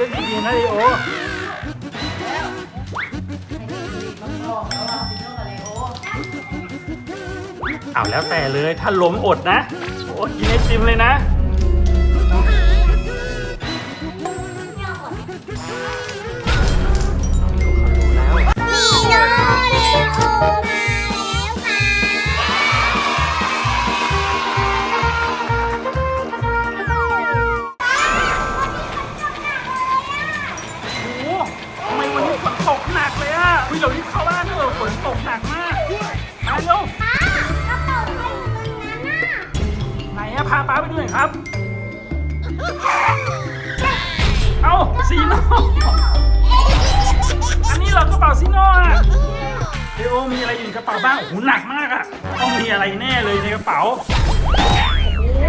เรื่องที่ดีนะลีโอต้องลองระหว่างซีโนกับเลโอาแล้วแต่เลยถ้าล้มอดนะโอ้กินไอติมเลยนะลีโนเลโอ รอยู่ในกระเป๋าบ้างโอ้โหหนักมากอะต้องมีอะไรแน่เลยในกระเป๋า โอ้โห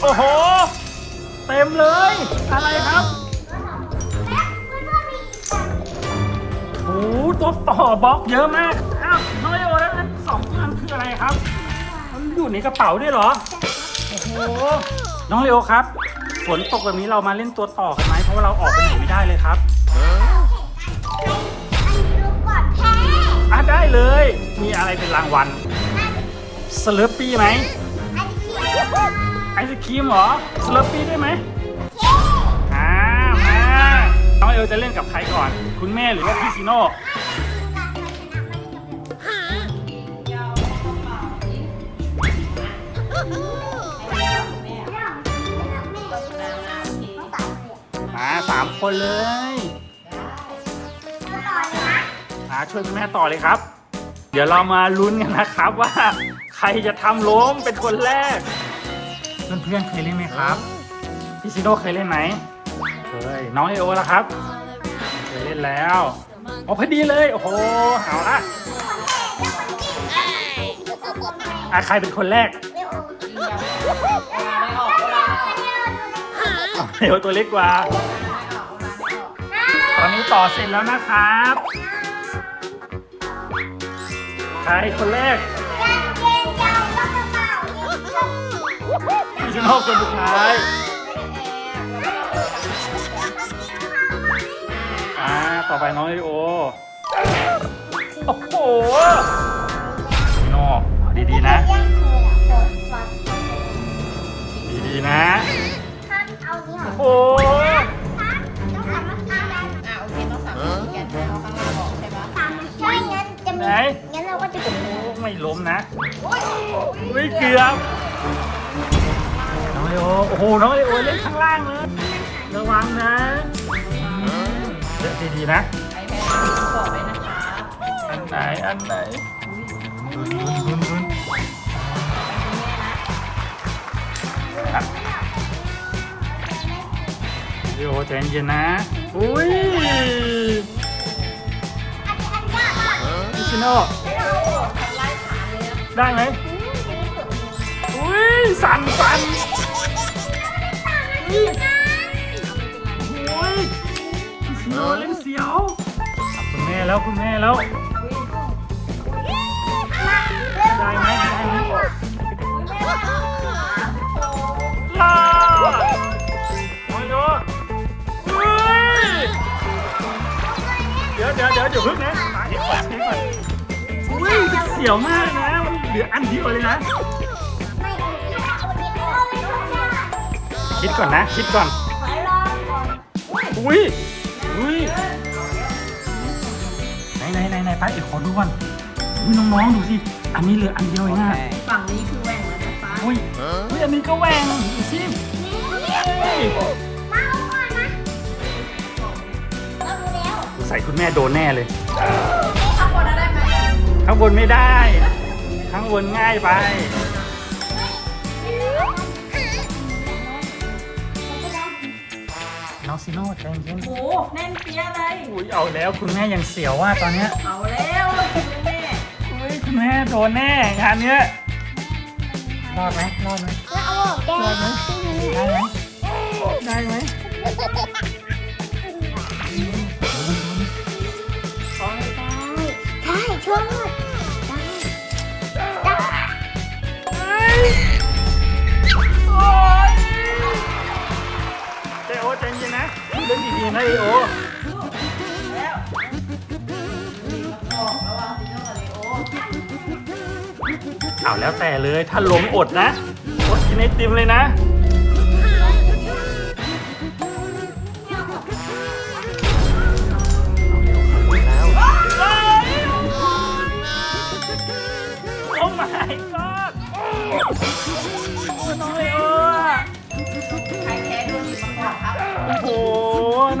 โอ้โห เต็มเลย อะไรครับ โอ้โหตัวต่อบล็อกเยอะมาก อ้าวน้อยโอแล้วนั้นสองอันคืออะไรครับ มันอยู่ในกระเป๋าด้วยเหรอ โอ้โห น้องเลโอครับ ฝนตกแบบนี้เรามาเล่นตัวต่อกันไหมเพราะว่าเราออกไปไหนไม่ได้เลยครับ ได้เลย มีอะไรเป็นรางวัลสเลอปี้ไหมไอศครีมเหรอสเลอปี้ได้ไหมอ่ามาน้องเอลจะเล่นกับใครก่อน คุณแม่หรือว่าพี่ซิโน่ยาวกระเป๋าอีกให้แม่อะน้ำน้ำอีกมาสามคนเลยาช่วยคุณแม่ต่อเลยครับ เดี๋ยวเรามาลุ้นกันนะครับว่า ใครจะทำล้มเป็นคนแรก เพื่อนๆเคยเล่นไหมครับพี่ซิโน่เคยเล่นไหมเคยน้องเอโอล่ะครับ เคยเล่นแล้วอ๋อพอดีเลยโอ้โหเอาละอะใครเป็นคนแรกไม่ออกเวลาไม่ออกเอาเร็วตัวเล็กกว่า ตอนนี้ต่อเสร็จแล้วนะครับ ใครคนแรกพี่ชนกคนสุดท้ายอ่าต่อไปน้องไอโอโอ้โหพี่โนเอาดีๆนะ ดีๆนะ โอ้ กือบ น้องไอโอ โอ้โห น้องไอโอเล่นข้างล่างเลย ระวังนะเดี๋ยวดีๆนะใครแพ้บอกเลยนะคะอันไหน อันไหนดุนดุนดุนดุนครับโยใจเย็นๆนะ อุ้ยพี่ชิโน่ไล่ขาเลยนะได้ไหมอุ้ย สั่นสั่นโอ้ยพี่ชิโน่เล่นเสียวคุณแม่แล้วคุณแม่แล้ว ได้ไหมได้ไหมลาโอ้ยดูอุ้ยเดี๋ยวเดี๋ยวเดี๋ยวเดี๋ยวพึ่งนะมาเห็นก่อนเห็นก่อนอุ้ยเสียวมากนะมันเหลืออันเดียวเลยนะ คิดก่อนนะ คิดก่อนอุ้ย อุ้ย ไหนไหนไหนไหนไปเดี๋ยวขอดูก่อนอุ้ยน้องๆดูสิ อันนี้เหลืออันเดียวเองอะฝั่งนี้คือแหว่งแล้วนะป้าอุ้ยอุ้ยอันนี้ก็แหวงดูสิเฮ้ยใส่คุณแม่โดนแน่เลย ข้างบนได้ไหมข้างบนไม่ได้ ข้างบนง่ายไป น้องซิโน่ใจเย็นโอ้แน่นเปี้ยเลยอุ้ยเอาแล้วคุณแม่ยังเสียวว่าตอนเนี้ยเอาแล้วคุณแม่อุ้ยคุณแม่โดนแน่งานเนี้ยรอดไหมรอดไหมได้ไหมได้ไหมใช่ เล่นดีๆให้โอ้แล้วรีบมาบอกระหว่างซีโน่กับเลโอเอาแล้วแต่เลยถ้าล้มอดนะ อดกินไอติมเลยนะ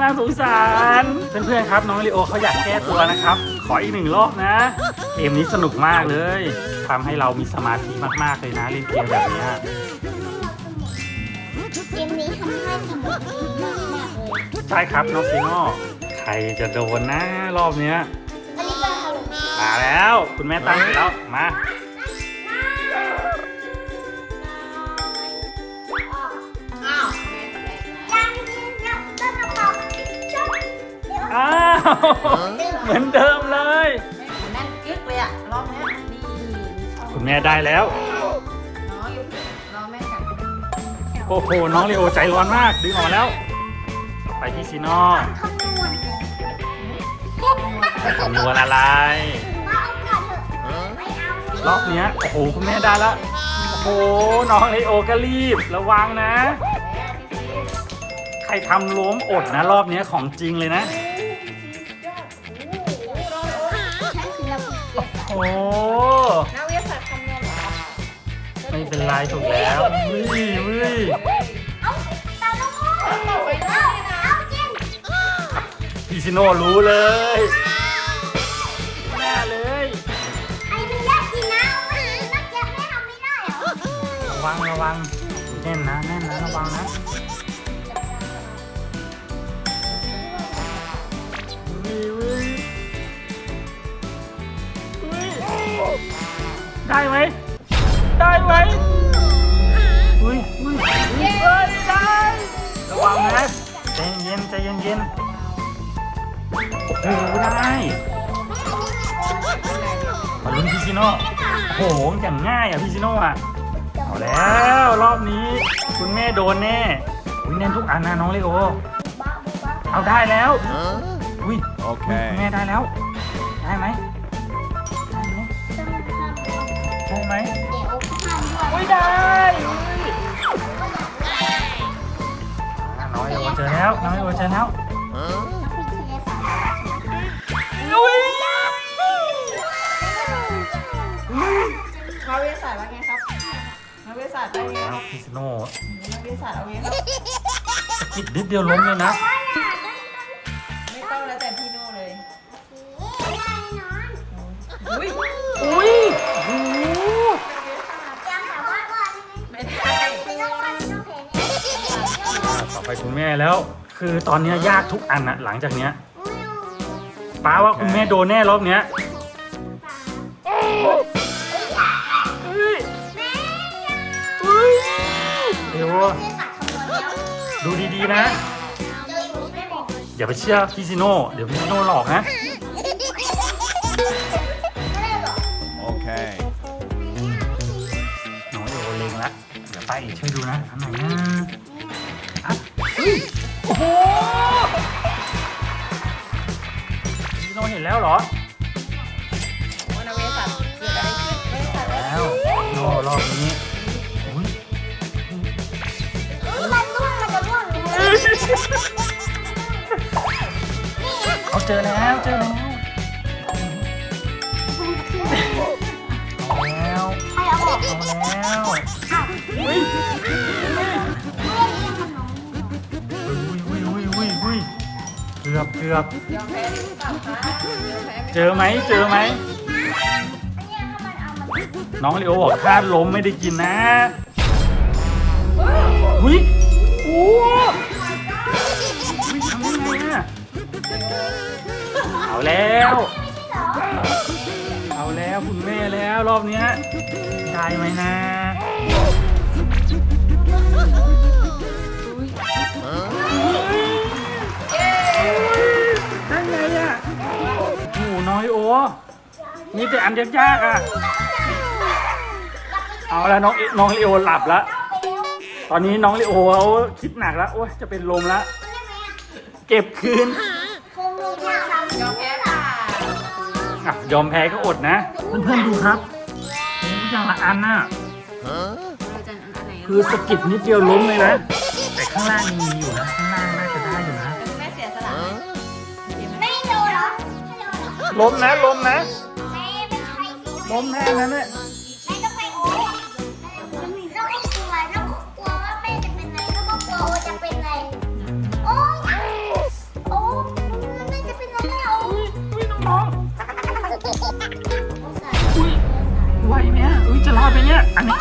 น่าสงสาร เพื่อนๆครับ น้องลีโอเขาอยากแก้ตัวนะครับ ขออีกหนึ่งรอบนะ เกมนี้สนุกมากเลยทำให้เรามีสมาธิมากๆเลยนะเล่นเกมแบบเนี้ยเกมนี้ทำให้สมองดีมากๆเลยใช่ครับน้องซีโน่ใครจะโดนนะรอบเนี้ยอันนี้ก็ทำมาแล้ว คุณแม่ตั้งเสร็จแล้วมา เหมือนเดิมเลยแม่แน่นกึ๊กเลยอะรอบเนี้ยนี่มีช่องคุณแม่ได้แล้ว น้องอยู่รอแม่กันโอ้โห น้องลีโอใจร้อนมาก ดึงออกมาแล้ว ไปที่ซีโน่คำนวณคำนวณอะไร ว่าเอาก่อนเถอะไม่เอารอบเนี้ย โอ้โห คุณแม่ได้แล้วโอ้โห น้องลีโอก็รีบ ระวังนะแล้วพี่ซีใครทำล้มอดนะ รอบเนี้ยของจริงเลยนะ อเกียร์โอ้โหนักวิทยาศาสตร์คำนวณเหรอไม่เป็นไรถูกแล้ววิวิเอาตาลูกเอาเอาจริงพี่ชิโน่รู้เลยแน่เลยไอ้มันยากจริงนะนักเก็บไม่ทำไม่ได้เหรอระวังระวังแน่นนะแน่นนะระวังนะ ได้ไหมได้ไหมอุ้ยอุ้ยเฮ้ยได้ระวังนะใจเย็นใจเย็นเย็นโอ้โหได้มาลุ้นพี่ชิโน่โอ้โหอย่างง่ายอะพี่ชิโน่อะเอาแล้วรอบนี้ คุณแม่โดนแน่อุ้ยแน่นทุกอันนะน้องเลโอเอาได้แล้วอุ้ยโอเคคุณแม่ได้แล้ว ได้ไหม ได้ไหมอุ้ยได้อุ้ยอะน้องเลโอเจอแล้วน้องเลโอเจอแล้วอุ้ยอุ้ยนักวิทยาศาสตร์ว่าไงครับนักวิทยาศาสตร์ว่าไงแล้วพี่สโน่นักวิทยาศาสตร์เอาไงครับกิดนิดเดียวล้มเลยนะ ไม่ต้องแล้วแต่พี่โน่เลยอุ้ยอุ้ย ไปคุณแม่แล้ว คือตอนเนี้ยยากทุกอันอะหลังจากเนี้ยป้าว่าคุณแม่โดนแน่รอบเนี้ยเอ้ยเอ้ยเดี๋ยวดูดีๆนะ อย่าไปเชื่อพี่ซิโน่เดี๋ยวพี่ซิโน่หลอกนะ Okay. น้องเอโอเล็งละเดี๋ยวป้าเอกช่วยดูนะอันไหนนะอะเฮ้ย โอ้โหพี่ซิโน่เห็นแล้วเหรอโอ้นักวิทยาศาสตร์เกิดอะไรขึ้นนักวิทยาศาสตร์แล้วโน่รอบนี้อุ๊ยเขาเจอแล้วเจอแล้วเอาแล้วเอาแล้วอุ้ยอุ้ย อบเกือบยอมแพ้หรือเปล่าคะยอมแพ้ไหมเจอไหมเจอไหม น้องลีโอบอกถ้าล้มไม่ได้กินนะอุ้ยโอ้อุ้ยทำยังไงอะเอาแล้ว เอาแล้วคุณแม่แล้วรอบเนี้ยได้ไหมนะ ยโอมีแต่อันยากๆอะ เอาแล้วน้องน้องลีโอหลับแล้วตอนนี้น้องลีโอเขาคิดหนักแล้วโอ้ยจะเป็นลมแล้วเเก็บคืนคงลงยากยอมแพ้ค่ะอะยอมแพ้ก็อดนะเพื่อนๆดูครับโอ้อย่างละอันน่ะเราจะอันไหนคือสะกิดนิดเดียวล้มเลยนะแต่ข้างล่างยังมีอยู่ ล้มนะล้มนะแม่เป็นใครที่ล้มแน่นั้นเนี่ยแม่ต้องไปโอ้แล้วก็กลัวแล้วก็กลัวว่าแม่จะเป็นอะไรแล้วก็กลัวโอจะเป็นอะไรโอ้ยโอ้แม่จะเป็นอะไรแม่โอ้ยอุ้ยน้องๆอุ้ยไหวไหมอะอุ้ยจะรอดไหมเนี่ย อันนี้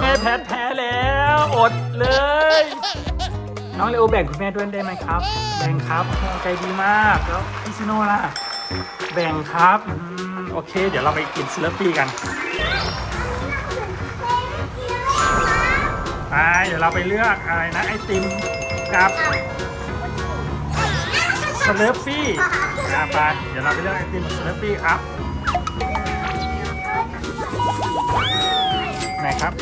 แม่แพ้แพ้แล้ว อดเลย น้องเลโอแบ่งคุณแม่ด้วยได้ไหมครับ แบ่งครับโอ้ใจดีมากแล้วพี่ซิโน่ล่ะ แบ่งครับอืมโอเค เดี๋ยวเราไปกินสเลปปี้กันไปเดี๋ยวเราไปเลือกอะไรนะไอติมกับสเลปปี้อะไปเดี๋ยวเราไปเลือกไอติมกับสเลปปี้ครับไหนครับ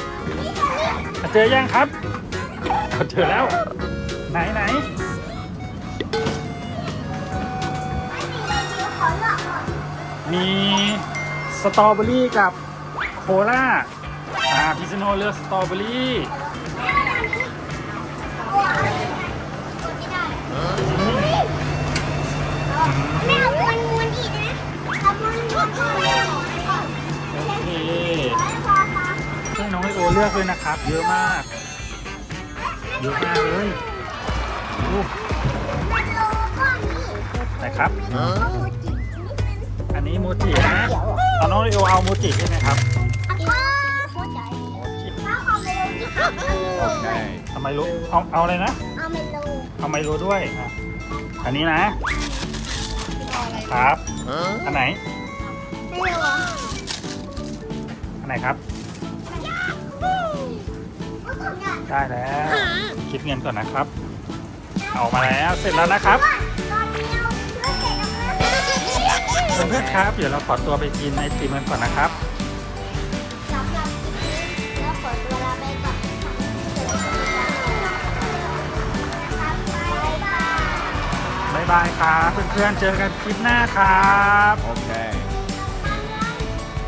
เจอยังครับเจอแล้ว ไหนไหนมีสตรอเบอรี่กับโคลาอ่าพิซโนเลือกสตรอเบอรี่แม่เอาม้วนม้วนอีกนะเอาม้วนม้วนม้วนโอเคให้น้องไอโอเลือกด้วยนะครับ เยอะมาก เยอะมากเลยโอ้ ไหนครับ อันนี้โมจินะเอาน้องไอโอเอาโมจิใช่ไหมครับโมจิทำไมรู้เอาเอาอะไรนะ เอาไมโลด้วยอะอันนี้นะครับ อันไหน อันไหนครับ ได้แล้ว คิดเงินก่อนนะครับ เอามาแล้วเสร็จแล้วนะครับ เพื่อนๆครับ เดี๋ยวเราขอตัวไปกินไอติมกันก่อนนะครับ บ๊ายบายครับเพื่อนๆเจอกันคลิปหน้าครับ Okay.